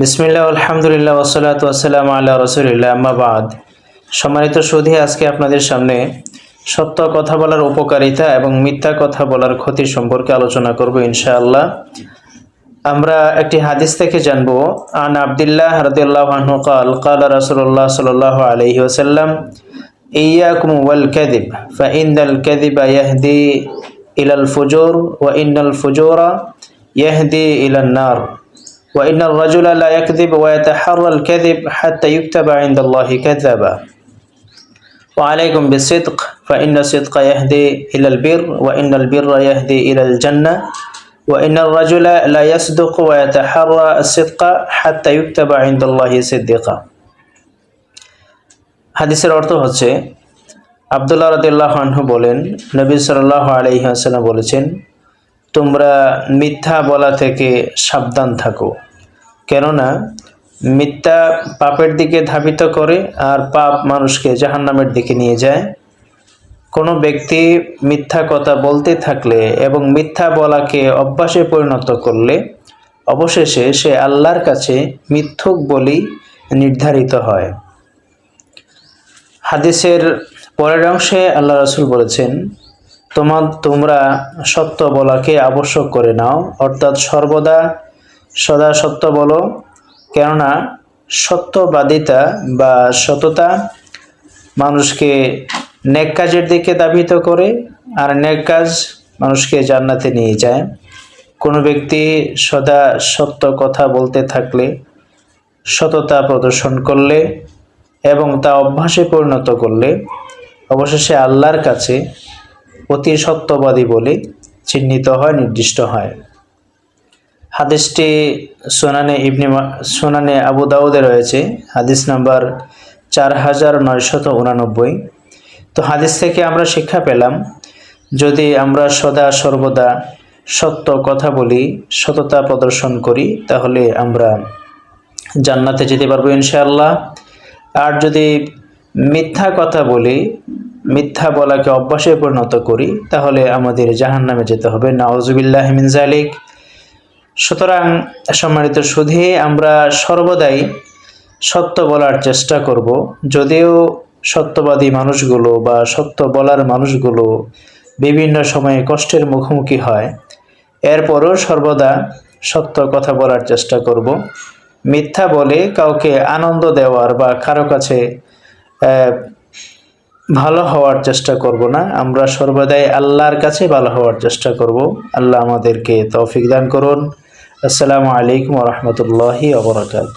বিসমিল্লা আলহামদুলিল্লাহ ওসলাত ওয়াসালাম আল্লাহ রসুলিল্লা আম্মাবাদ সম্মানিত সুধি, আজকে আপনাদের সামনে সত্য কথা বলার উপকারিতা এবং মিথ্যা কথা বলার ক্ষতি সম্পর্কে আলোচনা করব ইনশাআল্লাহ। আমরা একটি হাদিস থেকে জানব, আন আবদুল্লাহ হরদুল্লাহ কাল কাল রাসুল্লাহ সাল আলহি ওসাল্লাম ইয়াকুম ওয়াল কাদিব ফা ইন্দাল কাদিবা ইয়াহদি ইলাল ফুজুর, ওয়া ইন্নাল ফুজুরা ইয়াহদি ইলান নার। وإن الرجل لا يكذب ويتحرى الكذب حتى يكتب عند الله كذبا وعليكم بالصدق فإن الصدق يهدي إلى البر وإن البر يهدي إلى الجنة وإن الرجل لا يصدق ويتحرى الصدق حتى يكتب عند الله صديقا হাদিসের অর্থ হচ্ছে আবদুল্লাহ রাদিল্লাহ আনহু বলেন নবী সাল্লাহ আলহিহাসাল্লাম বলেছেন তোমরা মিথ্যা বলা থেকে সাবধান থাকো। কেননা, মিথ্যা পাপের দিকে ধাবিত করে আর পাপ মানুষকে জাহান্নামের দিকে নিয়ে যায়। কোনো ব্যক্তি মিথ্যা কথা বলতে থাকলে এবং মিথ্যা বলাকে অভ্যাসে পরিণত করলে, অবশেষে সে আল্লাহর কাছে মিথ্যুক বলেই নির্ধারিত হয়। হাদিসের পরের অংশে আল্লাহ রসুল বলেছেন তোমার তোমরা সত্য বলাকে আবশ্যক করে নাও। অর্থাৎ সর্বদা সদা সত্য বলো। কেননা সত্যবাদিতা বা সততা মানুষকে নেক কাজের দিকে দাবিত করে, আর নেক কাজ মানুষকে জান্নাতে নিয়ে যায়। কোনো ব্যক্তি সদা সত্য কথা বলতে থাকলে, সততা প্রদর্শন করলে এবং তা অভ্যাসে পরিণত করলে, অবশেষে আল্লাহর কাছে অতি সত্যবাদী বলে চিহ্নিত হয়, নির্দিষ্ট হয়। হাদিসটি সোনানে ইবনি সোনানে আবু দাউদে রয়েছে, হাদিস নাম্বার চার হাজার নয়শত উনানব্বই। তো হাদিস থেকে আমরা শিক্ষা পেলাম, যদি আমরা সদা সর্বদা সত্য কথা বলি, সততা প্রদর্শন করি, তাহলে আমরা জান্নাতে যেতে পারব ইনশাআল্লাহ। আর যদি মিথ্যা কথা বলি মিথ্যা বলাকে অভ্যাসে পরিণত করি, তাহলে আমাদের জাহান নামে যেতে হবে। নওয়াজুবিল্লাহ মিন জালিক সুতরাং সম্মানিত সুধী, আমরা সর্বদাই সত্য বলার চেষ্টা করব। যদিও সত্যবাদী মানুষগুলো বা সত্য বলার মানুষগুলো বিভিন্ন সময়ে কষ্টের মুখোমুখি হয়, এরপরও সর্বদা সত্য কথা বলার চেষ্টা করব। মিথ্যা বলে কাউকে আনন্দ দেওয়ার বা কারও কাছে ভালো হওয়ার চেষ্টা করব না। আমরা সর্বদাই আল্লাহর কাছে ভালো হওয়ার চেষ্টা করব। আল্লাহ আমাদেরকে তৌফিক দান করুন। আসসালামু আলাইকুম রহমতুল্লাহি আবরকাত